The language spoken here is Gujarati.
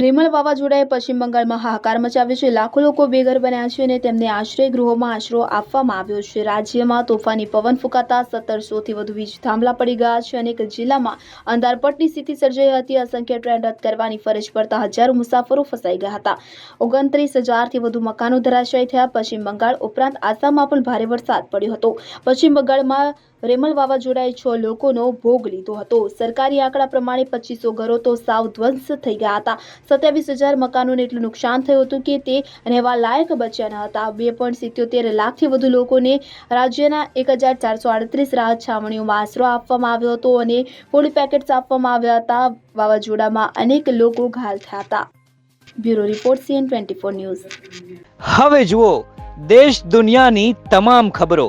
રેમલ વાવાઝોડાએ પશ્ચિમ બંગાળમાં હાહાકાર મચાવ્યો છે. લાખો લોકો બેઘર બન્યા છે અને તેમને આશ્રય ગૃહોમાં આશરો આપવામાં આવ્યો છે. રાજ્યમાં તોફાની પવન ફૂંકાતા સત્તરસોથી વધુ વીજ થાંભલા પડી ગયા છે. અનેક જિલ્લામાં અંધારપટની સ્થિતિ સર્જાઈ હતી. અસંખ્ય ટ્રેન રદ કરવાની ફરજ પડતા હજારો મુસાફરો ફસાઈ ગયા હતા. ઓગણત્રીસ હજારથી વધુ મકાનો ધરાશાયી થયા. પશ્ચિમ બંગાળ ઉપરાંત આસામમાં પણ ભારે વરસાદ પડ્યો હતો. પશ્ચિમ બંગાળમાં રેમલ વાવાઝોડાએ છ લોકોનો ભોગ લીધો હતો. સરકારી આંકડા પ્રમાણે પચીસો ઘરો તો સાવ ધ્વંસ થઈ ગયા હતા. સત્યાવીસ હજાર મકાનોને એટલું નુકસાન થયું હતું કે તે રહેવા લાયક બચ્યા ન હતા. બે પોઈન્ટ સિત્યોતેર લાખથી વધુ લોકોને રાજ્યના એક હજાર ચારસો આડત્રીસ રાહત છાવણીઓમાં આશરો આપવામાં આવ્યો હતો અને ફૂડ પેકેટ્સ આપવામાં આવ્યા હતા. વાવાઝોડામાં અનેક લોકો ઘાયલ થયા હતા. Bureau report C N twenty four news. હવે જુઓ, દેશ દુનિયાની તમામ ખબરો.